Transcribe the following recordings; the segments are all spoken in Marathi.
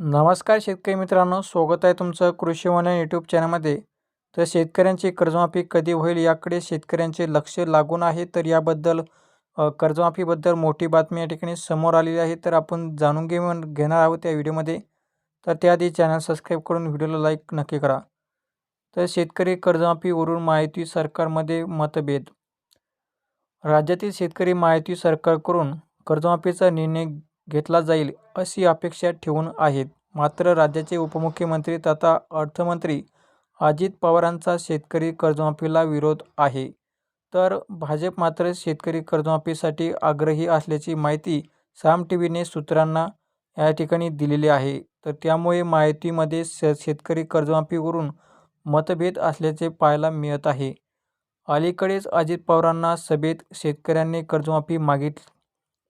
नमस्कार शेतकरी मित्रांनो स्वागत आहे तुमचं कृषी वनन यूट्यूब चॅनलमध्ये तर शेतकऱ्यांची कर्जमाफी कधी होईल याकडे शेतकऱ्यांचे लक्ष लागून आहे. तर याबद्दल कर्जमाफीबद्दल मोठी बातमी या ठिकाणी समोर आलेली आहे. तर आपण जाणून घेऊन घेणार आहोत या व्हिडिओमध्ये तर त्याआधी चॅनल सबस्क्राईब करून व्हिडिओला लाईक नक्की करा. तर शेतकरी कर्जमाफीवरून माहिती सरकारमध्ये मतभेद. राज्यातील शेतकरी माहिती सरकारकडून कर्जमाफीचा निर्णय घेतला जाईल अशी अपेक्षा ठेवून आहेत. मात्र राज्याचे उपमुख्यमंत्री तथा अर्थमंत्री अजित पवारांचा शेतकरी कर्जमाफीला विरोध आहे. तर भाजप मात्र शेतकरी कर्जमाफीसाठी आग्रही असल्याची माहिती साम टी व्हीने सूत्रांना या ठिकाणी दिलेली आहे. तर त्यामुळे माहितीमध्ये श शेतकरी कर्जमाफीवरून मतभेद असल्याचे पाहायला मिळत आहे. अलीकडेच अजित पवारांना सभेत शेतकऱ्यांनी कर्जमाफी मागित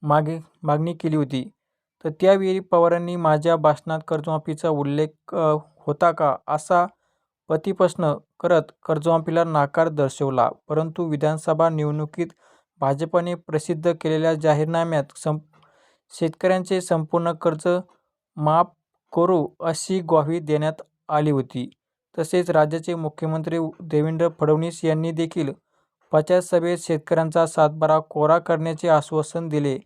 मागे मागणी केली होती. तर त्यावेळी पवारांनी माझ्या भाषणात कर्जमाफीचा उल्लेख होता का? असा प्रतिप्रश्न करत कर्जमाफीला नाकार दर्शवला. परंतु विधानसभा निवडणुकीत भाजपने प्रसिद्ध केलेल्या जाहीरनाम्यात सं शेतकऱ्यांचे संपूर्ण कर्ज माफ करू अशी ग्वाही देण्यात आली होती. तसेच राज्याचे मुख्यमंत्री देवेंद्र फडणवीस यांनी देखील प्रचार सभेत शेतकऱ्यांचा सातबारा कोरा करण्याचे आश्वासन दिले.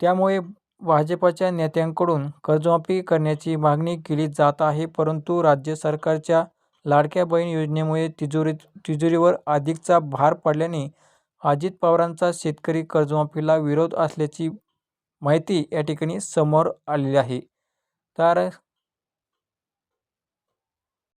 त्यामुळे भाजपच्या नेत्यांकडून कर्जमाफी करण्याची मागणी केली जात आहे परंतु राज्य सरकारच्या लाडक्या बहीण योजनेमुळे तिजोरी तिजोरीवर अधिकचा भार पडल्याने अजित पवारांचा शेतकरी कर्जमाफीला विरोध असल्याची माहिती या ठिकाणी समोर आलेली आहे. तर